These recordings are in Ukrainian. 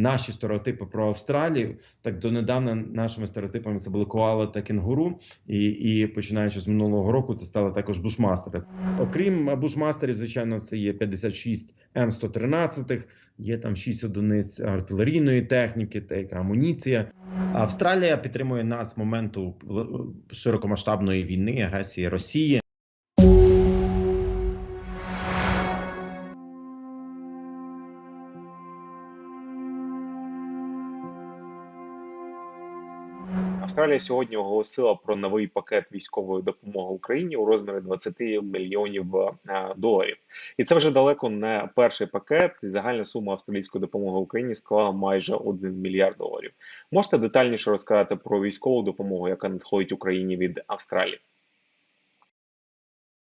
наші стереотипи про Австралію, так донедавна нашими стереотипами це були коали та кенгуру, і, і починаючи з минулого року, це стали також бушмастери. Окрім бушмастерів, звичайно, це є 56 М113, є там 6 одиниць артилерійної техніки, та яка амуніція. Австралія підтримує нас з моменту широкомасштабної війни, агресії Росії. Австралія сьогодні оголосила про новий пакет військової допомоги Україні у розмірі 20 мільйонів е, доларів. І це вже далеко не перший пакет. Загальна сума австралійської допомоги Україні склала майже 1 мільярд доларів. Можете детальніше розказати про військову допомогу, яка надходить Україні від Австралії?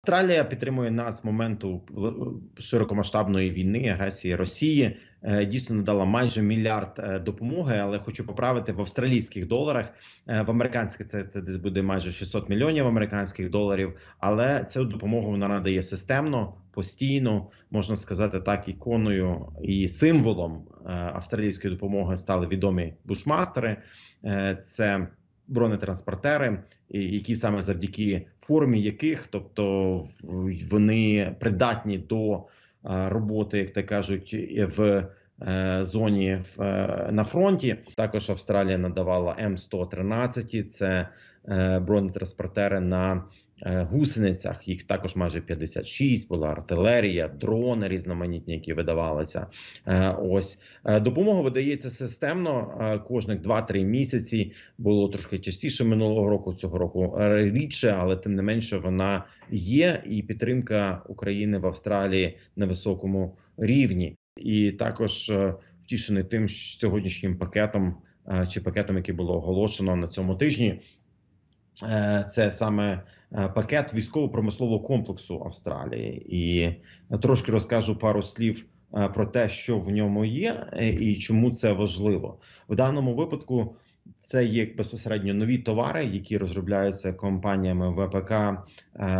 Австралія підтримує нас з моменту в- широкомасштабної війни, агресії Росії. Е, Дійсно надала майже мільярд е, допомоги, але хочу поправити в австралійських доларах. Е, В американських це, десь буде майже 600 мільйонів американських доларів. Але цю допомогу вона надає системно, постійно, можна сказати так, іконою і символом е, австралійської допомоги стали відомі бушмастери. Е, Це бронетранспортери, які саме завдяки формі яких, тобто вони придатні до е, роботи, як те кажуть, в зоні в, е, на фронті. Також Австралія надавала М113, це е, бронетранспортери на е, гусеницях. Їх також майже 56, була артилерія, дрони різноманітні, які видавалися. Е, Ось Е, допомога видається системно е, кожних 2-3 місяці. Було трошки частіше минулого року, цього року е, рідше, але тим не менше вона є. І підтримка України в Австралії на високому рівні. І також е, втішений тим сьогоднішнім пакетом е, чи пакетом, який було оголошено на цьому тижні. Е, Це саме пакет військово-промислового комплексу Австралії, і трошки розкажу пару слів про те, що в ньому є, і чому це важливо в даному випадку. Це є безпосередньо нові товари, які розробляються компаніями ВПК е,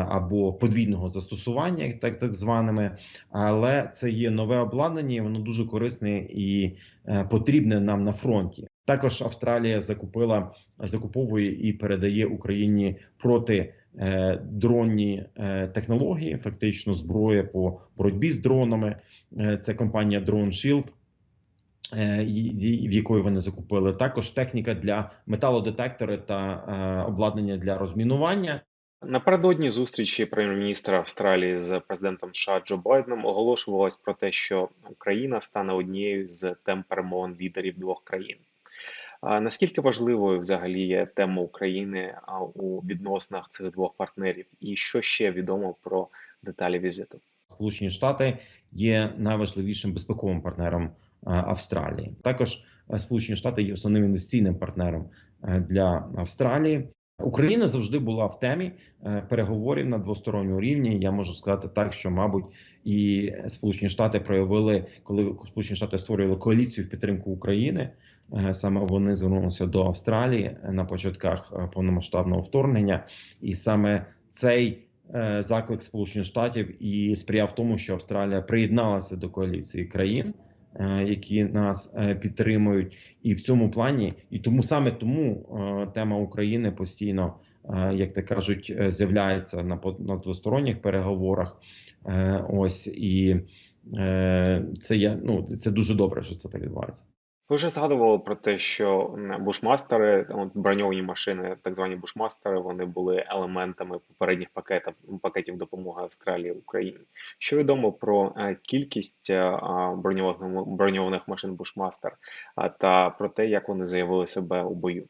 або подвійного застосування, так так званими. Але це є нове обладнання, воно дуже корисне і е, потрібне нам на фронті. Також Австралія закупила закуповує і передає Україні проти е, дронні технології, фактично зброя по боротьбі з дронами. Це компанія Drone Shield, в якої вони закупили також техніка для металодетектори та е, обладнання для розмінування. Напередодні зустрічі прем'єр-міністра Австралії з президентом США Джо Байденом оголошувалось про те, що Україна стане однією з тем перемовин лідерів двох країн. Наскільки важливою взагалі є тема України у відносинах цих двох партнерів, і що ще відомо про деталі візиту? Сполучені Штати є найважливішим безпековим партнером е, Австралії. Також е, Сполучені Штати є основним інвестиційним партнером е, для Австралії. Україна завжди була в темі переговорів на двосторонньому рівні. Я можу сказати так, що мабуть і Сполучені Штати проявили, коли Сполучені Штати створювали коаліцію в підтримку України. Саме вони звернулися до Австралії на початках повномасштабного вторгнення, і саме цей заклик Сполучених Штатів і сприяв тому, що Австралія приєдналася до коаліції країн, е, які нас е, підтримують, і в цьому плані, і тому саме тому е, тема України постійно, е, як то кажуть, е, з'являється на на двосторонніх переговорах. Е, Ось і е, це є ну це дуже добре, що це так відбувається. Ви вже згадували про те, що бушмастери, броньовані машини, так звані бушмастери, вони були елементами попередніх пакетів пакетів допомоги Австралії Україні. Що відомо про е, кількість е, броньованих броньованих машин бушмастер та про те, як вони заявили себе у бою?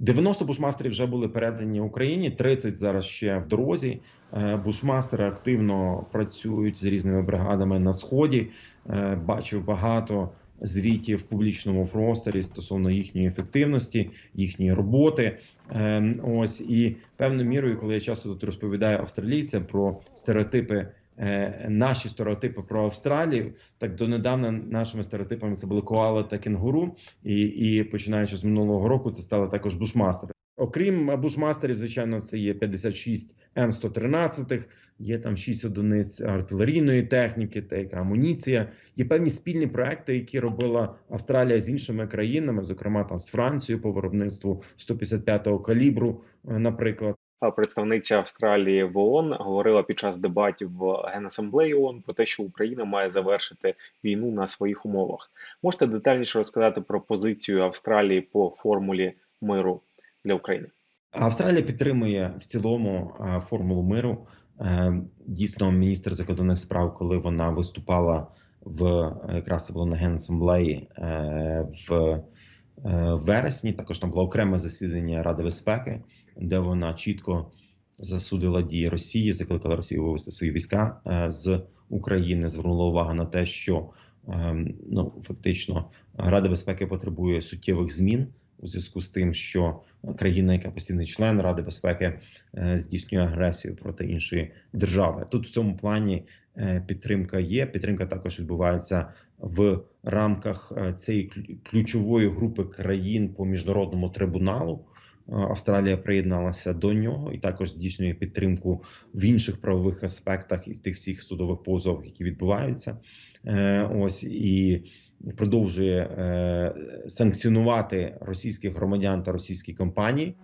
90 бушмастерів вже були передані Україні, 30 зараз ще в дорозі. Е, Бушмастери активно працюють з різними бригадами на сході. Бачив багато звітів в публічному просторі стосовно їхньої ефективності, їхньої роботи. Е, Ось і певною мірою, коли я часто тут розповідаю австралійцям про стереотипи. е, Наші стереотипи про Австралію, так донедавна нашими стереотипами це були та кенгуру, і, і починаючи з минулого року, це стали також бушмастери. Окрім бушмастерів, звичайно, це є 56 М113, є там 6 одиниць артилерійної техніки, та яка амуніція. Є певні спільні проекти, які робила Австралія з іншими країнами, зокрема там з Францією по виробництву 155-го калібру, е, наприклад. Представниця Австралії в ООН говорила під час дебатів в Генасамблеї ООН про те, що Україна має завершити війну на своїх умовах. Можете детальніше розказати про позицію Австралії по формулі миру для України? Австралія підтримує в цілому е, формулу миру. Е, Дійсно, міністр закордонних справ, коли вона виступала в е, якраз було на генасамблеї в вересні. Також там було окреме засідання Ради безпеки, де вона чітко засудила дії Росії, закликала Росію вивести свої війська з України. Звернула увагу на те, що е, ну фактично Рада безпеки потребує суттєвих змін у зв'язку з тим, що країна, яка постійний член Ради безпеки, е, здійснює агресію проти іншої держави. Тут в цьому плані е, підтримка є. Підтримка також відбувається в рамках е, цієї клю- ключової групи країн по міжнародному трибуналу. Австралія приєдналася до нього і також здійснює підтримку в інших правових аспектах і тих всіх судових позовах, які відбуваються. Е, Ось і продовжує е, санкціонувати російських громадян та російські компанії.